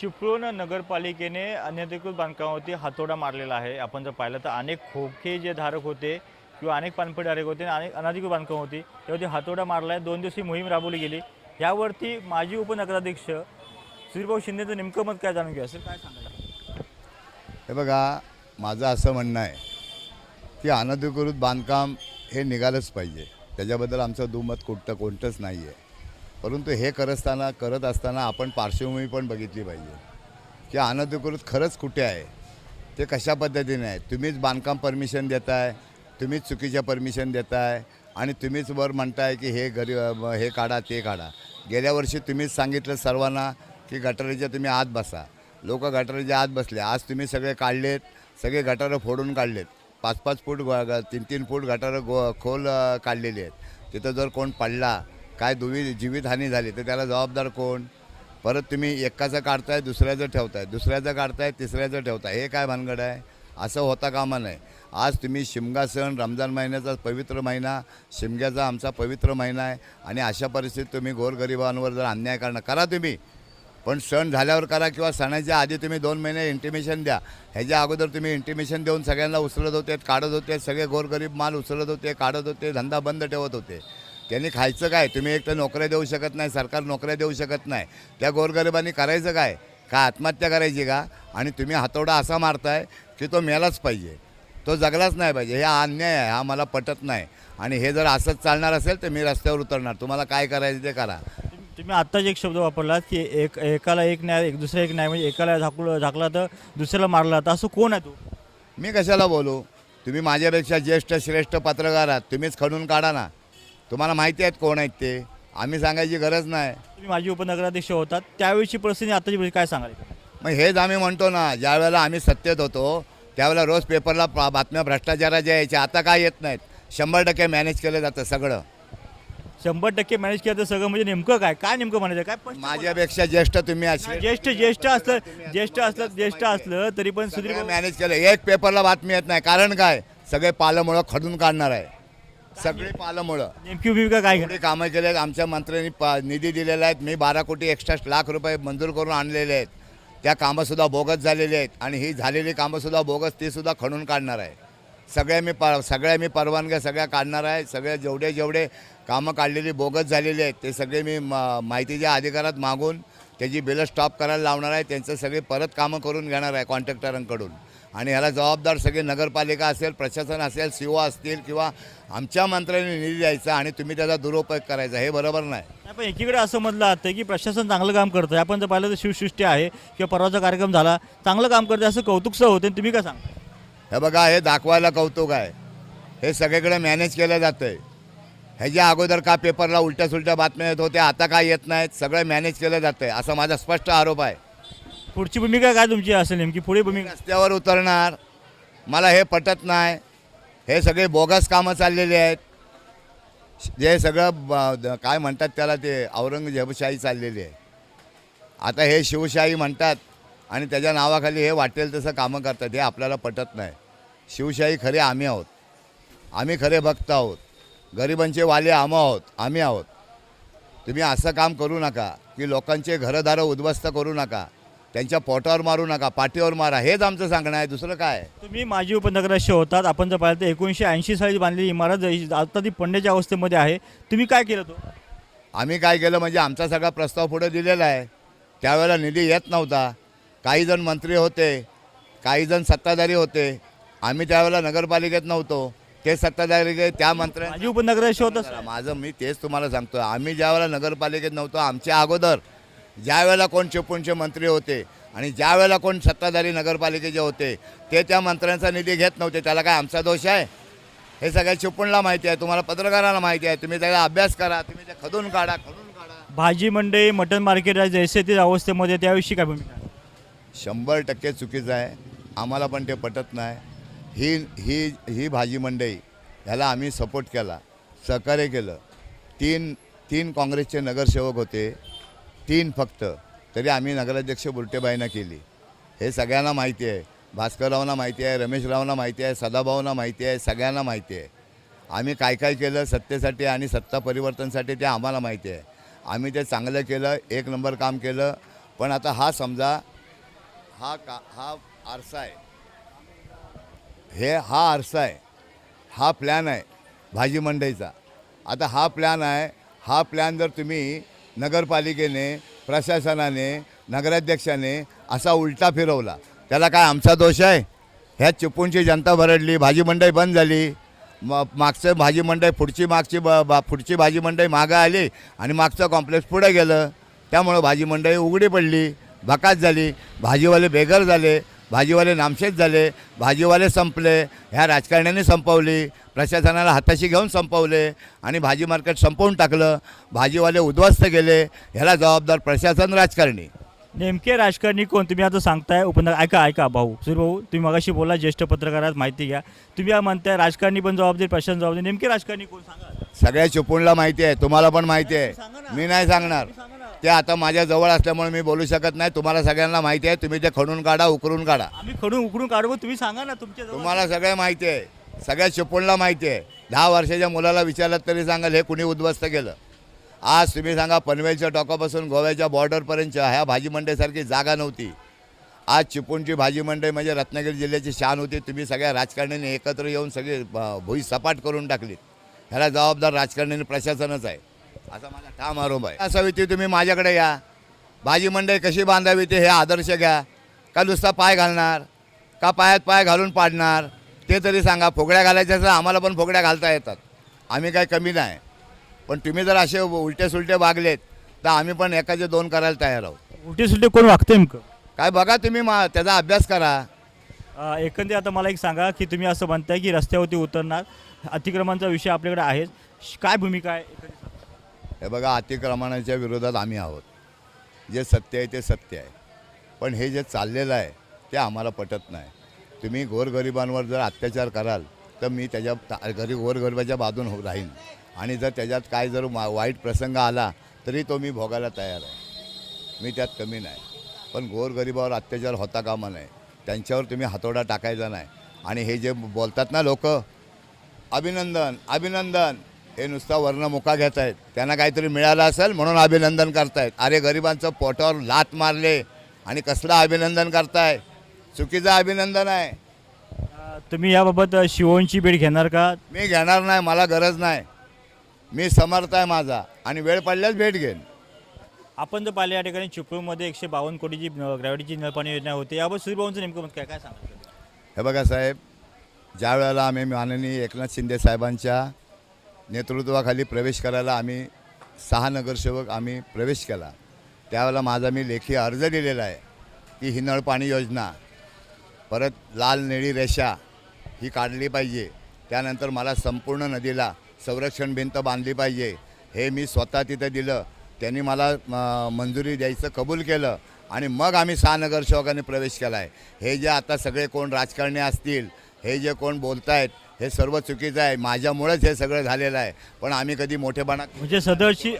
चिपळूण नगरपालिकेने अनधिकृत बांधकामावरती हातोडा मारलेला आहे. आपण जर पाहिलं तर अनेक खोके जे धारक होते किंवा अनेक पानपट धारक होते आणि अनेक अनधिकृत बांधकाम होती त्यावरती हातोडा मारला आहे दोन दिवशी मोहीम राबवली गेली. यावरती माजी उपनगराध्यक्ष सुधीरभाऊ शिंदेचं नेमकं मत काय जाणून घ्या? असेल काय सांगायचं हे बघा माझं असं म्हणणं आहे की अनधिकृत बांधकाम हे निघालंच पाहिजे. त्याच्याबद्दल आमचं दुमत कुठं कोणतंच नाही आहे परंतु हे करत असताना करत असताना आपण पार्श्वभूमी पण बघितली पाहिजे. की अनधिकृत खरंच कुठे आहे? ते कशा पद्धतीने आहे? तुम्हीच बांधकाम परमिशन देताय तुम्हीच चुकीच्या परमिशन देताय आणि तुम्हीच वर म्हणताय की हे घरी हे काढा ते काढा. गेल्या वर्षी तुम्हीच सांगितलं सर्वांना की गटारीच्या तुम्ही आत बसा. लोक गटारीच्या आत बसले. आज तुम्ही सगळे काढलेत सगळे गटारं फोडून काढलेत. पाच पाच फूट तीन तीन फूट गटारं गो खोल काढलेली आहेत. तिथं जर कोण पडला काय दुवी जीवितहानी झाली तर त्याला जबाबदार कोण? परत तुम्ही एकाचं काढताय दुसऱ्याचं ठेवताय. दुसऱ्याचं काढताय तिसऱ्याचं ठेवताय. हे काय भानगड आहे? असं होता कामा नाही आज तुम्ही शिमगा सण रमजान महिन्याचा पवित्र महिना शिमग्याचा आमचा पवित्र महिना आहे आणि अशा परिस्थितीत तुम्ही गोरगरिबांवर जर अन्याय करणं करा तुम्ही. पण सण झाल्यावर करा किंवा सणाच्या आधी तुम्ही दोन महिने इंटिमेशन द्या. ह्याच्या अगोदर तुम्ही इंटिमेशन देऊन सगळ्यांना उचलत होते काढत होते सगळे गोरगरीब माल उचलत होते काढत होते धंदा बंद ठेवत होते. त्यांनी खायचं काय? तुम्ही एक तर नोकऱ्या देऊ शकत नाही सरकार नोकऱ्या देऊ शकत नाही. त्या गोरगरिबांनी करायचं काय? का आत्महत्या करायची का? आणि तुम्ही हातोडा असा मारताय की तो मेलाच पाहिजे. तो जगलाच नाही पाहिजे. हे हा अन्याय आहे. हा मला पटत नाही. आणि हे जर असंच चालणार असेल तर मी रस्त्यावर उतरणार. तुम्हाला काय करायचं ते करा. तुम्ही- तुम्ही आत्ताच एक शब्द वापरलात की एक एकाला एक न्याय एक दुसरा एक न्याय म्हणजे एकाला झाकलं झाकला तर दुसऱ्याला मारला तर असं कोण आहे तो? मी कशाला बोलू? तुम्ही माझ्यापेक्षा ज्येष्ठ श्रेष्ठ पत्रकार आहात. तुम्हीच खडून काढा ना. तुम्हाला माहिती आहेत कोण आहेत ते? आम्ही सांगायची गरज नाही. तुम्ही माजी उपनगराध्यक्ष होतात त्यावेळीची परिस्थिती आताची परिस्थिती काय सांगाल? मग हेच आम्ही म्हणतो ना ज्या वेळेला आम्ही सत्तेत होतो त्यावेळेला रोज पेपरला बातम्या भ्रष्टाचाराच्या यायच्या. आता काय येत नाहीत. शंभर टक्के मॅनेज केलं जातं सगळं. शंभर टक्के मॅनेज केलं तर सगळं म्हणजे नेमकं काय? काय नेमकं म्हणायचं? काय माझ्यापेक्षा ज्येष्ठ तुम्ही असे ज्येष्ठ ज्येष्ठ असलं ज्येष्ठ असलं ज्येष्ठ असलं तरी पण सुधीर मॅनेज केलं. एक पेपरला बातमी येत नाही. कारण काय? सगळे पालमुळं खडून काढणार आहे. सगळे पालमुळं. नेमकी भूमिका काय एवढे कामं केले आहेत. आमच्या मंत्र्यांनी पा निधी दिलेला आहेत. मी बारा कोटी एक्स्ट्रा लाख रुपये मंजूर करून आणलेले आहेत. त्या कामंसुद्धा बोगस झालेली आहेत. आणि ही झालेली कामंसुद्धा बोगस तीसुद्धा खणून काढणार आहे. सगळ्या मी पर सगळ्या मी परवानग्या सगळ्या काढणार आहे. सगळे जेवढे जेवढे कामं काढलेली बोगस झालेली आहेत ते सगळे मी म माहितीच्या अधिकारात मागून त्याची बिलं स्टॉप करायला लावणार आहे. त्यांचं सगळे परत कामं करून घेणार आहे कॉन्ट्रॅक्टरांकडून. आणि ह्याला जबाबदार सगळे नगरपालिका असेल प्रशासन असेल सी असतील किंवा आमच्या मंत्र्यांनी निधी द्यायचा आणि तुम्ही त्याचा दुरुपयोग करायचा हे बरोबर नाही. पण एकीकडे असं म्हटलं जातं की प्रशासन चांगलं काम करतं आपण जर पाहिलं तर शिवसृष्टी आहे किंवा परवाचा कार्यक्रम झाला चांगलं काम करते असं कौतुकसं होतं. तुम्ही काय सांगा हे बघा हे दाखवायला कौतुक आहे. हे सगळीकडे मॅनेज केलं जातं आहे ह्याच्या अगोदर का पेपरला उलट्या सुलट्या बातम्या येत होत्या आता काय येत नाहीत सगळं मॅनेज केलं जातं आहे असा माझा स्पष्ट आरोप आहे. पुढची भूमिका काय तुमची असेल नेमकी? पुढे भूमिका रस्त्यावर उतरणार. मला हे पटत नाही. हे सगळे बोगस कामं चाललेली आहेत. जे सगळं ब- द- काय म्हणतात त्याला ते औरंगजेबशाही चाललेली आहे. आता हे शिवशाही म्हणतात आणि त्याच्या नावाखाली हे वाटेल तसं कामं करतात. हे आपल्याला पटत नाही. शिवशाही खरे आम्ही आहोत. आम्ही खरे भक्त आहोत. गरिबांचे वाले आम आहोत. आम्ही आहोत. तुम्ही असं काम करू नका. की लोकांचे घरदारं उद्ध्वस्त करू नका. त्यांच्या पोटावर मारू नका पाठीवर मारा. हेच आमचं सांगणं आहे. दुसरं काय? तुम्ही माजी उपनगराध्यक्ष होतात. आपण जर पाहिलं तर एकोणीसशे ऐंशी साली बांधलेली इमारत आता ती पडण्याच्या अवस्थेमध्ये आहे तुम्ही काय केलं तो? आम्ही काय केलं म्हणजे आमचा सगळा प्रस्ताव पुढे दिलेला आहे. त्यावेळेला निधी येत नव्हता. काही जण मंत्री होते काही जण सत्ताधारी होते. आम्ही त्यावेळेला नगरपालिकेत नव्हतो. ते सत्ताधारी गे- त्या मंत्र्या माजी उपनगराध्यक्ष होता जरा माझं मी तेच तुम्हाला सांगतो आम्ही ज्या वेळेला नगरपालिकेत नव्हतो आमच्या अगोदर ज्या वेळेला कोण चिपळूणचे मंत्री होते आणि ज्या वेळेला कोण सत्ताधारी नगरपालिकेचे होते ते त्या मंत्र्यांचा निधी घेत नव्हते. त्याला काय आमचा दोष आहे? हे सगळ्या चिपळूणला माहिती आहे तुम्हाला पत्रकारांना माहिती आहे. तुम्ही त्याचा अभ्यास करा तुम्ही ते खदून काढा खडून काढा. भाजी मंडई मटन मार्केट आहे जैसे ते अवस्थेमध्ये त्याविषयी काय भूमिका आहे? शंभर टक्के चुकीचं आहे. आम्हाला पण ते पटत नाही. ही ही ही भाजी मंडई ह्याला आम्ही सपोर्ट केला सहकार्य केलं. तीन तीन काँग्रेसचे नगरसेवक होते. तीन फक्त. तरी आम्ही नगराध्यक्ष बुरटेबाईंना केली. हे सगळ्यांना माहिती आहे. भास्कररावना माहिती आहे रमेशरावना माहिती आहे सदाभाऊना माहिती आहे सगळ्यांना माहिती आहे. आम्ही काय काय केलं सत्तेसाठी आणि सत्ता परिवर्तनसाठी ते आम्हाला माहिती आहे. आम्ही ते चांगलं केलं एक नंबर काम केलं. पण आता हा समजा हा का हा आरसा आहे. हे हा आरसा आहे. हा प्लॅन आहे भाजी मंडईचा. आता हा प्लॅन आहे हा प्लॅन जर तुम्ही नगरपालिकेने प्रशासनाने नगराध्यक्षाने असा उलटा फिरवला. त्याला काय आमचा दोष आहे? ह्या चिपळूणची जनता भरडली भाजी मंडई बंद झाली. म मागचं भाजी मंडई पुढची मागची ब बा पुढची भाजी मंडई मागं आली आणि मागचं कॉम्प्लेक्स पुढे गेलं. त्यामुळं भाजी मंडई उघडी पडली भकास झाली भाजीवाले बेघर झाले. भाजीवाले नामशेष झाले भाजीवाले संपले ह्या राजकारण्यांनी संपवली प्रशासनाला हाताशी घेऊन संपवले आणि भाजी मार्केट संपवून टाकलं. भाजीवाले उद्ध्वस्त गेले ह्याला जबाबदार प्रशासन राजकारणी. नेमके राजकारणी कोण? तुम्ही आता सांगताय उपनगर ऐका ऐका भाऊ सुर भाऊ तुम्ही मगाशी बोला ज्येष्ठ पत्रकारात माहिती घ्या. तुम्ही म्हणताय राजकारणी पण जबाबदारी प्रशासन जबाबदारी. नेमके राजकारणी कोण? सांगा. सगळ्या चिपळूणला माहिती आहे तुम्हाला पण माहिती आहे. मी नाही सांगणार. ते आता माझ्या जवळ असल्यामुळे मी बोलू शकत नाही. तुम्हाला सगळ्यांना माहिती आहे तुम्ही ते खणून काढा उकरून काढा. आम्ही खडून उकडून काढू तुम्ही सांगा ना तुमच्या जवळ- तुम्हाला सगळं माहिती आहे. सगळ्या चिपळूणला माहिती आहे. दहा वर्षाच्या मुलाला विचारलं तरी सांगाल हे कुणी उद्ध्वस्त केलं? आज तुम्ही सांगा पनवेलच्या टोकापासून गोव्याच्या बॉर्डरपर्यंत ह्या भाजी मंडईसारखी जागा नव्हती. आज चिपळूणची भाजी मंडई म्हणजे रत्नागिरी जिल्ह्याची शान होती. तुम्ही सगळ्या राजकारण्यांनी एकत्र येऊन सगळी अ, भुई सपाट करून टाकली ह्याला जबाबदार राजकारण्यांनी प्रशासनच आहे. असा माझा ठाम आरोप आहे. असावी ती तुम्ही माझ्याकडे या. भाजी मंडई कशी बांधावी ते हे आदर्श घ्या. का नुसता पाय घालणार? का पायात पाय घालून पाडणार? ते तरी सांगा. फुगड्या घालायच्या तर आम्हाला पण फुगड्या घालता येतात. आम्ही काय कमी नाही. पण तुम्ही जर असे उलटे सुलटे वागलेत तर आम्ही पण एकाचे दोन करायला तयार आहोत. उलटे सुलटे कोण वागते नेमकं? काय बघा तुम्ही मा त्याचा अभ्यास करा. अ, एकंदरीत आता मला एक सांगा की तुम्ही असं म्हणताय की रस्त्यावरती उतरणार अतिक्रमणाचा विषय आपल्याकडे आहेच. श- काय भूमिका आहे एकंदरीत. हे बघा अतिक्रमणाच्या विरोधात आम्ही आहोत. जे सत्य आहे ते सत्य आहे. पण हे जे चाललेलं आहे ते आम्हाला पटत नाही. तुम्ही गोरगरिबांवर जर अत्याचार कराल तर मी त्याच्या ता- गरीब गोरगरिबाच्या बाजून हो राहीन. आणि जर त्याच्यात काय जर मा- वाईट प्रसंग आला तरी तो मी भोगायला तयार आहे. मी त्यात कमी नाही. पण गोरगरिबावर अत्याचार होता कामा नये. त्यांच्यावर तुम्ही हातोडा टाकायचा नाही. आणि हे जे बोलतात ना लोक अभिनंदन अभिनंदन. हे नुसता वर्ण मुका घेत आहेत. त्यांना काहीतरी मिळालं असेल म्हणून अभिनंदन करतायत. अरे गरिबांचं पोटावर लात मारले आणि कसलं अभिनंदन करताय? चुकीचं अभिनंदन आहे. तुम्ही याबाबत शिवोंची भेट घेणार का? मी घेणार नाही मला गरज नाही. मी समर्थ आहे माझा आणि वेळ पडल्यास भेट घेईन. आपण जर पाहिलं या ठिकाणी चिपळूणमध्ये एकशे बावन्न कोटीची ग्रॅव्हिटीची नळपाणी योजना होती. याबाबत सूर्यभाऊंचं नेमकं मत काय? काय सांगाल? हे बघा साहेब ज्या वेळेला आम्ही माननीय एकनाथ शिंदे साहेबांच्या नेतृत्वाखाली प्रवेश करायला आम्ही सहा नगरसेवक आम्ही प्रवेश केला. त्यावेळेला माझा मी लेखी अर्ज दिलेला आहे की ही नळ पाणी योजना परत लाल निळी रेषा ही काढली पाहिजे. त्यानंतर मला संपूर्ण नदीला संरक्षण भिंत बांधली पाहिजे. हे मी स्वतः तिथं दिलं. त्यांनी मला म, मंजुरी द्यायचं कबूल केलं आणि मग आम्ही सहा नगरसेवकांनी प्रवेश केला आहे हे जे आता सगळे कोण राजकारणी असतील हे जे कोण बोलत आहेत हे सर्व चुकीचं आहे. माझ्यामुळेच हे सगळं झालेलं आहे. पण आम्ही कधी मोठेपणा म्हणजे सदरची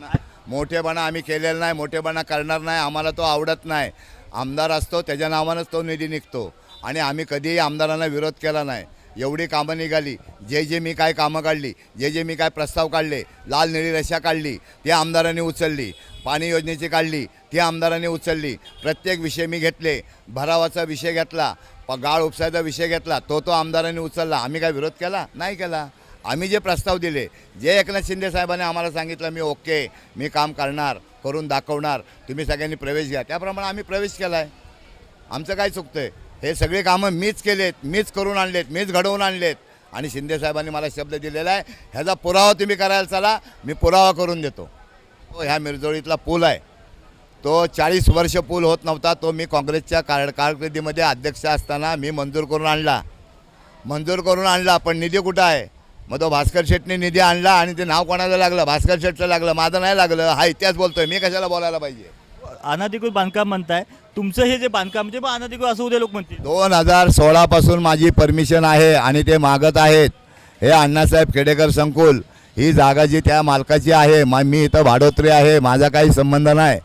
मोठेपणा आम्ही केलेला नाही. मोठेपणा करणार नाही. आम्हाला तो आवडत नाही. आमदार असतो त्याच्या नावानंच तो निधी निघतो. आणि आम्ही कधीही आमदारांना विरोध केला नाही. एवढी कामं निघाली. जे जे मी काय कामं काढली जे जे मी काय प्रस्ताव काढले लाल निळी रेषा काढली ती आमदारांनी उचलली. पाणी योजनेची काढली ती आमदारांनी उचलली. प्रत्येक विषय मी घेतले भरावाचा विषय घेतला प गाळ उपसायचा विषय घेतला तो तो आमदारांनी उचलला. आम्ही काय विरोध केला? नाही केला. आम्ही जे प्रस्ताव दिले जे एकनाथ शिंदे साहेबांनी आम्हाला सांगितलं मी ओके मी काम करणार करून दाखवणार तुम्ही सगळ्यांनी प्रवेश घ्या. त्याप्रमाणे आम्ही प्रवेश केला आहे आमचं काय चुकतं आहे हे सगळे कामं मीच केलेत मीच करून आणलेत मीच घडवून आणलेत. आणि शिंदे साहेबांनी मला शब्द दिलेला आहे ह्याचा पुरावा तुम्ही करायला चला मी पुरावा करून देतो. तो ह्या मिरजोळीतला पूल आहे. तो चाळीस वर्ष पूल होत नव्हता तो मी काँग्रेसच्या कार कारकिर्दीमध्ये अध्यक्ष असताना मी मंजूर करून आणला. मंजूर करून आणला पण निधी कुठं आहे? मग तो भास्कर शेटने निधी आणला आणि ते नाव कोणाला लागलं? भास्कर शेटचं लागलं माझं नाही लागलं हा इतिहास बोलतोय मी कशाला बोलायला पाहिजे? अनाधिकृत बांधकाम म्हणताय. तुमचं हे जे बांधकाम म्हणजे बा अनाधिकृत असं उद्या लोक म्हणतील. दोन हजार सोळापासून माझी परमिशन आहे आणि ते मागत आहेत. हे अण्णासाहेब खेडेकर संकुल ही जागा जी त्या मालकाची आहे मा मी इथं भाडोत्री आहे माझा काही संबंध नाही.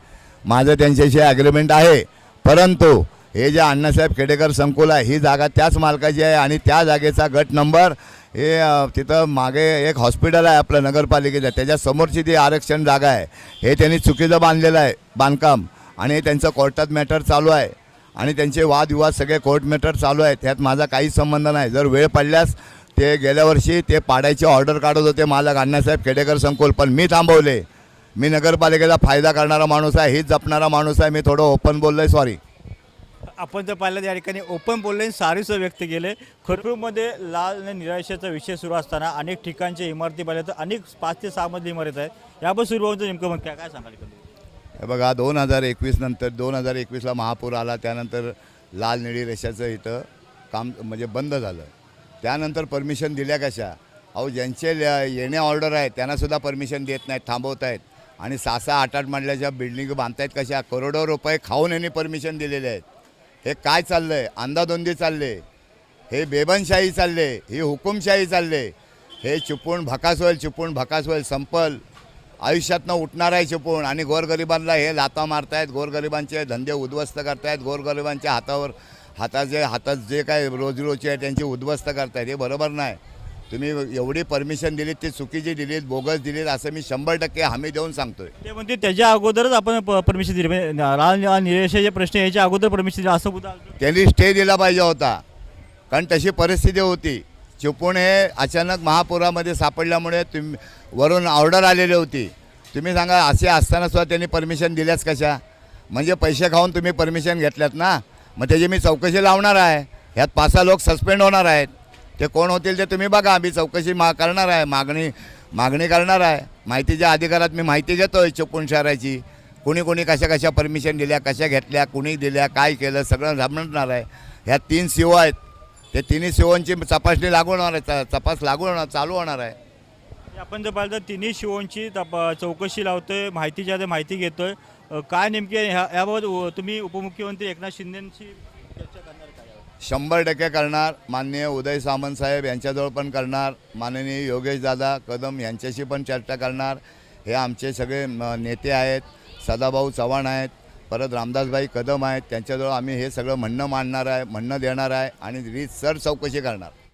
माझं त्यांच्याशी ॲग्रीमेंट आहे. परंतु हे जे अण्णासाहेब खेडेकर संकुल आहे ही जागा त्याच मालकाची आहे आणि त्या जागेचा गट नंबर हे तिथं मागे एक हॉस्पिटल आहे आपलं नगरपालिकेचं त्याच्या समोरची ती आरक्षण जागा आहे हे त्यांनी चुकीचं बांधलेलं आहे बांधकाम. आणि त्यांचं कोर्टात मॅटर चालू आहे. आणि त्यांचे वादविवाद सगळे कोर्ट मॅटर चालू आहेत. त्यात माझा काहीच संबंध नाही. जर वेळ पडल्यास ते गेल्या वर्षी ते पाडायची ऑर्डर काढत होते मालक अण्णासाहेब खेडेकर संकुल. पण मी थांबवले. मी नगरपालिकेचा फायदा करणारा माणूस आहे हीच जपणारा माणूस आहे. मी थोडं ओपन बोललो आहे सॉरी आपण जर पाहिलं त्या ठिकाणी ओपन बोलले सारीचं व्यक्त केले. खरपूरमध्ये लाल आणि निराशेचा विषय सुरू असताना अनेक ठिकाणच्या इमारती पाहिल्या तर अनेक पाच ते सहा मधली इमारत आहेत. याबद्दल सुरू होऊन नेमकं मग काय काय सांगाल बघा दोन हजार एकवीस नंतर दोन हजार एकवीसला महापूर आला त्यानंतर लाल निळी रेषाचं इथं काम म्हणजे बंद झालं. त्यानंतर परमिशन दिल्या कशा? अहो ज्यांचे येणे ऑर्डर आहेत त्यांनासुद्धा परमिशन देत नाहीत थांबवत आहेत. आणि सहा सहा आठ आठ मांडल्याच्या बिल्डिंग बांधतायत कशा? करोडो रुपये खाऊन यांनी परमिशन दिलेले आहेत. हे काय चाललं आहे अंदाधुंदी चालले. हे बेबनशाही चालले. ही हुकुमशाही चालले. हे चिपळूण भकास होईल चुपून भकास होईल संपल. आयुष्यातनं उठणार आहे चिपून. आणि गोरगरिबांना हे लाता मारतायत. गोरगरिबांचे धंदे उद्ध्वस्त करतायत. गोरगरिबांच्या हातावर हाताचे हातात जे काय रोजीरोची आहे त्यांची उद्ध्वस्त करतायत. हे बरोबर नाही. तुम्ही एवढी परमिशन दिलीत ती चुकीची दिलीत बोगस दिलीत असं मी शंभर टक्के हमी देऊन सांगतोय. ते म्हणते त्याच्या अगोदरच आपण परमिशन दिली. म्हणजे आणि निराशेचे प्रश्न याच्या अगोदर परमिशन दिलं असं आलं? त्यांनी स्टे दिला पाहिजे होता. कारण तशी परिस्थिती होती. चिपळूण हे अचानक महापुरामध्ये सापडल्यामुळे तुम्ही वरून ऑर्डर आलेली होती. तुम्ही सांगा असे असताना सुद्धा त्यांनी परमिशन दिल्याच कशा? म्हणजे पैसे खाऊन तुम्ही परमिशन घेतल्यात ना? मग त्याची मी चौकशी लावणार आहे. ह्यात पाच सहा लोक सस्पेंड होणार आहेत. ते कोण होतील ते तुम्ही बघा. आम्ही चौकशी मा करणार आहे. मागणी मागणी करणार आहे. माहितीच्या अधिकारात मी माहिती घेतो आहे चिपळूण शहराची. कोणी कोणी कशा कशा परमिशन दिल्या कशा घेतल्या कुणी दिल्या काय केलं सगळं समजणार आहे. ह्या तीन सीओ आहेत. ते तिन्ही सीओंची तपासणी लागू होणार आहे. तपास लागू होणार चालू होणार आहे. आपण जर पाहिलं तर तिन्ही शिवोंची तप चौकशी लावतोय. माहितीच्या माहिती घेतोय. काय नेमकी ह्या याबाबत तुम्ही उपमुख्यमंत्री एकनाथ शिंदेंची चर्चा करणार काय यावर? शंभर टक्के करणार. माननीय उदय सामंत साहेब यांच्याजवळ पण करणार. माननीय योगेश दादा कदम यांच्याशी पण चर्चा करणार. हे आमचे सगळे म, नेते आहेत. सदाभाऊ चव्हाण आहेत. परत रामदासभाई कदम आहेत. त्यांच्याजवळ आम्ही हे सगळं म्हणणं मांडणार आहे म्हणणं देणार आहे आणि रीतसर चौकशी करणार.